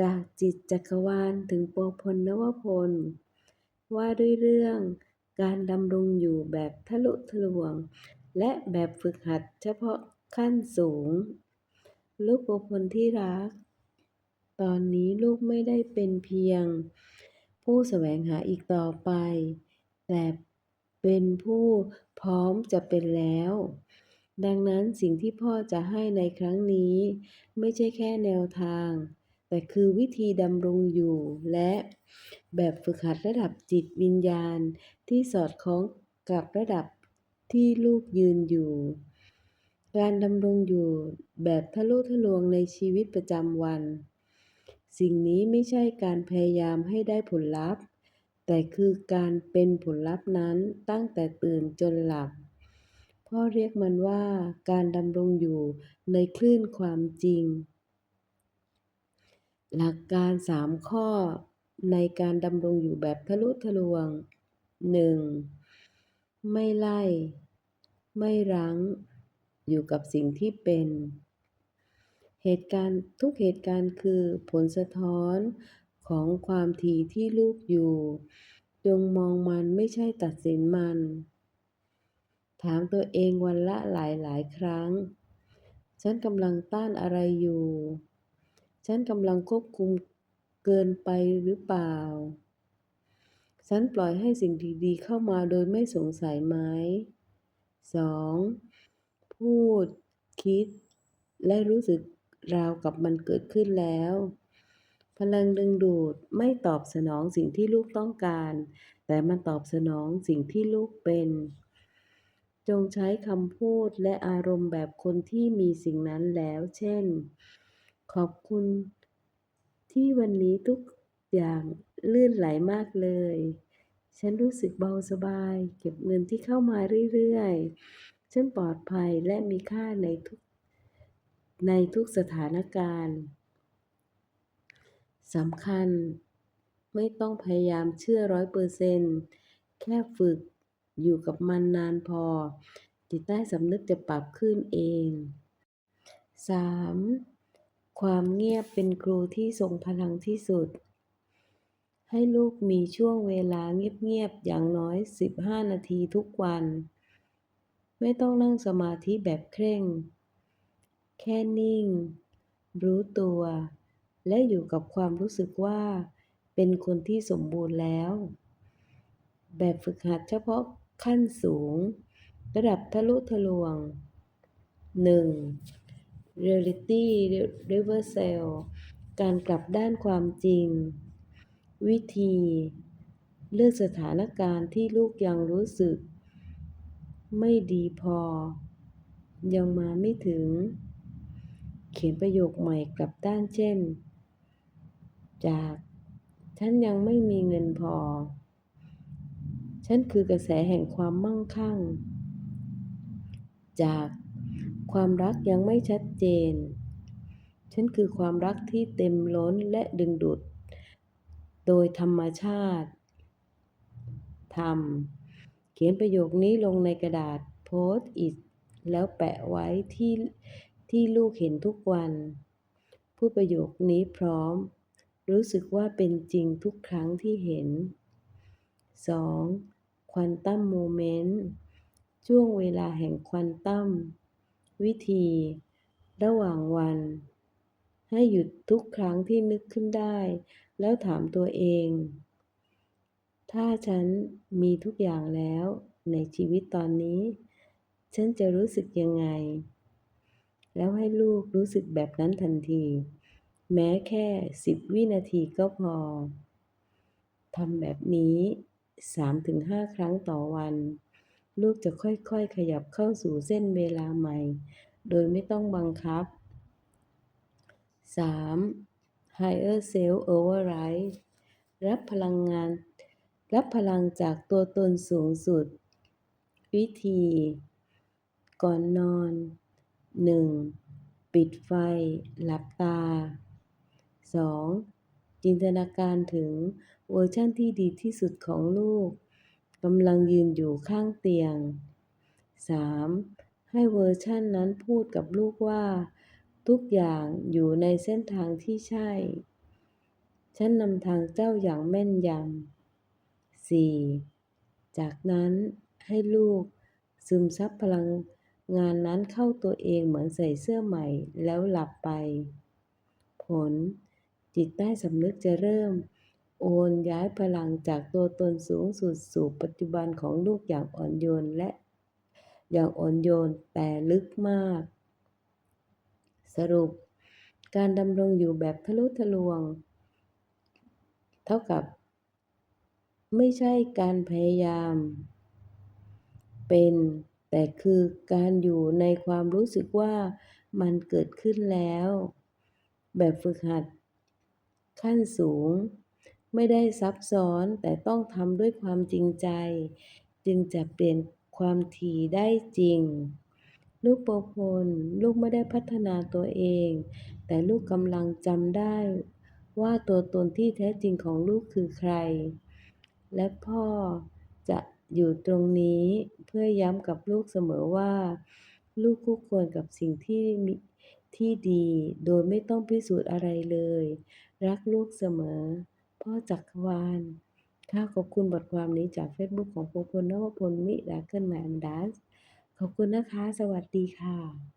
จากจิตจักรวาลถึงโปพลนวพล ว่าด้วยเรื่องการดำรงอยู่แบบทะลุทะลวง และแบบฝึกหัดเฉพาะขั้นสูง ลูกโปพลที่รัก ตอนนี้ลูกไม่ได้เป็นเพียง ผู้แสวงหาอีกต่อไป แต่เป็นผู้พร้อมจะเป็นแล้ว ดังนั้นสิ่งที่พ่อจะให้ในครั้งนี้ ไม่ใช่แค่แนวทาง แต่คือวิธีดำรงอยู่และแบบฝึกหัดระดับจิตวิญญาณ ที่สอดคล้องกับระดับที่ลูกยืนอยู่ การดำรงอยู่แบบทะลุทะลวงในชีวิตประจำวัน สิ่งนี้ไม่ใช่การพยายามให้ได้ผลลัพธ์ แต่คือการเป็นผลลัพธ์นั้นตั้งแต่ตื่นจนหลับ พ่อเรียกมันว่าการดำรงอยู่ในคลื่นความจริง หลักการสามข้อในการดำรงอยู่แบบทะลุทะลวง 1. ไม่ไล่ ไม่รั้ง อยู่กับสิ่งที่เป็น เหตุการณ์ทุกเหตุการณ์คือผลสะท้อนของความถี่ที่ลูกอยู่ จงมองมันไม่ใช่ตัดสินมัน ถามตัวเองวันละหลายหลายครั้ง ฉันกำลังต้านอะไรอยู่ ฉันกำลังควบคุมเกินไปหรือเปล่า ฉันปล่อยให้สิ่งดีๆเข้ามาโดยไม่สงสัยไหม 2. พูด คิด และรู้สึกราวกับมันเกิดขึ้นแล้ว พลังดึงดูดไม่ตอบสนองสิ่งที่ลูกต้องการ แต่มันตอบสนองสิ่งที่ลูกเป็น จงใช้คำพูดและอารมณ์แบบคนที่มีสิ่งนั้นแล้ว เช่น ขอบคุณที่วันนี้ทุกอย่างลื่นไหลมากเลย ฉันรู้สึกเบาสบาย เก็บเงินที่เข้ามาเรื่อยๆ ฉันปลอดภัยและมีค่าในทุก ในทุกสถานการณ์สำคัญ ไม่ต้องพยายามเชื่อร้อยเปอร์เซนต์แค่ฝึกอยู่กับมันนานพอ จิตใต้สำนึกจะปรับขึ้นเอง 3. ความเงียบเป็นครูที่ทรงพลังที่สุด ให้ลูกมีช่วงเวลาเงียบๆอย่างน้อย 15 นาทีทุกวัน ไม่ต้องนั่งสมาธิแบบเคร่ง แค่นิ่ง รู้ตัว และอยู่กับความรู้สึกว่า เป็นคนที่สมบูรณ์แล้ว แบบฝึกหัดเฉพาะขั้นสูง ระดับทะลุทะลวง 1. Reality Reversal การกลับด้านความจริง วิธี เลือกสถานการณ์ที่ลูกยังรู้สึก ไม่ดีพอ ยังมาไม่ถึง เขียนประโยคใหม่กลับด้านเช่น จากฉันยังไม่มีเงินพอ ฉันคือกระแสแห่งความมั่งคั่ง จาก ความรักยังไม่ชัดเจน ฉันคือความรักที่เต็มล้นและดึงดูด โดยธรรมชาติทำเขียนประโยคนี้ลงในกระดาษโพสต์อิทแล้วแปะไว้ที่ที่ลูกเห็นทุกวันพูดประโยคนี้พร้อม รู้สึกว่าเป็นจริงทุกครั้งที่เห็น 2. ควอนตัมโมเมนต์ช่วงเวลาแห่งควอนตัม วิธี ระหว่างวัน ให้หยุดทุกครั้งที่นึกขึ้นได้ แล้วถามตัวเอง ถ้าฉันมีทุกอย่างแล้วในชีวิตตอนนี้ ฉันจะรู้สึกยังไง แล้วให้ลูกรู้สึกแบบนั้นทันที แม้แค่สิบวินาทีก็พอทำแบบนี้ 3-5 ครั้งต่อวัน ลูกจะค่อยๆ ขยับเข้าสู่เส้นเวลาใหม่ โดยไม่ต้องบังคับ 3. Higher Self Override รับพลังงาน รับพลังจากตัวตนสูงสุด วิธี ก่อนนอน 1. ปิดไฟ หลับตา 2. จินตนาการถึงเวอร์ชั่นที่ดีที่สุดของลูก กำลังยืนอยู่ข้างเตียง 3. ให้เวอร์ชั่นนั้นพูดกับลูกว่า ทุกอย่างอยู่ในเส้นทางที่ใช่ ฉันนำทางเจ้าอย่างแม่นยำ 4. จากนั้นให้ลูกซึมซับพลังงานนั้นเข้าตัวเองเหมือนใส่เสื้อใหม่แล้วหลับไป ผล จิตใต้สำนึกจะเริ่ม โอนย้ายพลังจากตัวตนสูงสุดสู่ปัจจุบันของลูกอย่างอ่อนโยนและอย่างอ่อนโยนแต่ลึกมาก สรุป การดำรงอยู่แบบทะลุทะลวง เท่ากับ ไม่ใช่การพยายาม เป็นแต่คือการอยู่ในความรู้สึกว่ามันเกิดขึ้นแล้ว แบบฝึกหัด ขั้นสูง ไม่ได้ซับซ้อนแต่ต้องทำด้วยความจริงใจ จึงจะเปลี่ยนความถี่ได้จริง ลูกโปพลลูกไม่ได้พัฒนาตัวเอง แต่ลูกกำลังจำได้ ว่าตัวตนที่แท้จริงของลูกคือใคร และพ่อจะอยู่ตรงนี้เพื่อย้ำกับลูกเสมอว่า ลูกคู่ควรกับสิ่งที่มีที่ดี โดยไม่ต้องพิสูจน์อะไรเลย รักลูกเสมอ พ่อจักรวาล ค่ะขอบคุณบทความนี้จาก Facebook ของโปพลนวพลมิดาเกิลแมนดัสขอบคุณนะคะ สวัสดีค่ะ